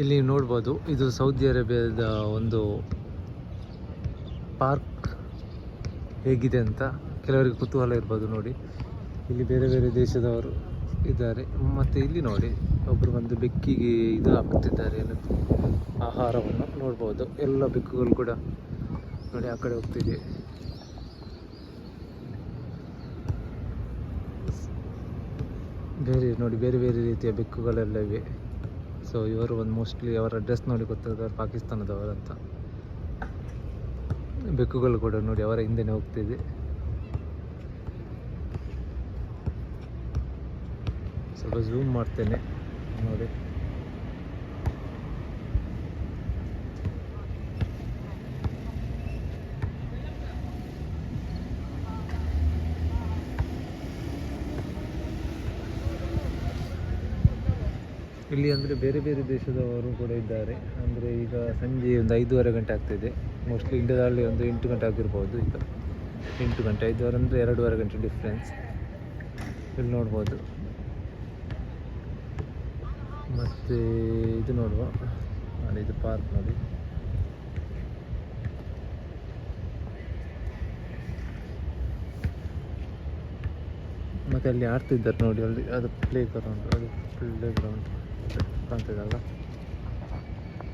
ಇಲ್ಲಿ ನೋಡ್ಬೋದು, ಇದು ಸೌದಿ ಅರೇಬಿಯಾದ ಒಂದು ಪಾರ್ಕ್ ಹೇಗಿದೆ ಅಂತ ಕೆಲವರಿಗೆ ಕುತೂಹಲ ಇರ್ಬೋದು ನೋಡಿ. ಇಲ್ಲಿ ಬೇರೆ ಬೇರೆ ದೇಶದವರು ಇದ್ದಾರೆ. ಮತ್ತು ಇಲ್ಲಿ ನೋಡಿ ಒಬ್ಬರು ಬಂದು ಬೆಕ್ಕಿಗೆ ಇದು ಹಾಕ್ತಿದ್ದಾರೆ ಆಹಾರವನ್ನು ನೋಡ್ಬೋದು. ಎಲ್ಲ ಬೆಕ್ಕುಗಳು ಕೂಡ ನೋಡಿ ಆ ಕಡೆ ಹೋಗ್ತಿದೆ. ಬೇರೆ ನೋಡಿ, ಬೇರೆ ಬೇರೆ ರೀತಿಯ ಬೆಕ್ಕುಗಳೆಲ್ಲ ಇವೆ. ಸೊ ಇವರು ಒಂದು ಮೋಸ್ಟ್ಲಿ ಅವರ ಡ್ರೆಸ್ ನೋಡಿ ಗೊತ್ತಾಗ್ತಾರೆ ಪಾಕಿಸ್ತಾನದವರಂತ ಬೆಕ್ಕುಗಳು ಕೂಡ ನೋಡಿ ಅವರ ಹಿಂದೆನೇ ಹೋಗ್ತಿದೆ. ಸ್ವಲ್ಪ ಝೂಮ್ ಮಾಡ್ತೇನೆ ನೋಡಿ. ಇಲ್ಲಿ ಅಂದರೆ ಬೇರೆ ಬೇರೆ ದೇಶದವರು ಕೂಡ ಇದ್ದಾರೆ. ಅಂದರೆ ಈಗ ಸಂಜೆ ಒಂದು ಐದೂವರೆ ಗಂಟೆ ಆಗ್ತಿದೆ. ಮೋಸ್ಟ್ಲಿ ಇಂಡಿಯಾದಲ್ಲಿ ಒಂದು ಎಂಟು ಗಂಟೆ ಆಗಿರ್ಬೋದು ಈಗ. ಎಂಟು ಗಂಟೆ, ಐದೂವರೆ ಅಂದರೆ ಎರಡೂವರೆ ಗಂಟೆ ಡಿಫ್ರೆನ್ಸ್ ಇಲ್ಲಿ ನೋಡ್ಬೋದು. ಮತ್ತು ಇದು ನೋಡುವ. ನೋಡಿ ಇದು ಪಾರ್ಕ್ ನೋಡಿ. ಮತ್ತು ಅಲ್ಲಿ ಆಡ್ತಿದ್ದಾರೆ ನೋಡಿ, ಅಲ್ಲಿ ಅದು ಪ್ಲೇ ಗ್ರೌಂಡ್ ಅದು ಪ್ಲೇ ಗ್ರೌಂಡ್ bastante, ¿verdad?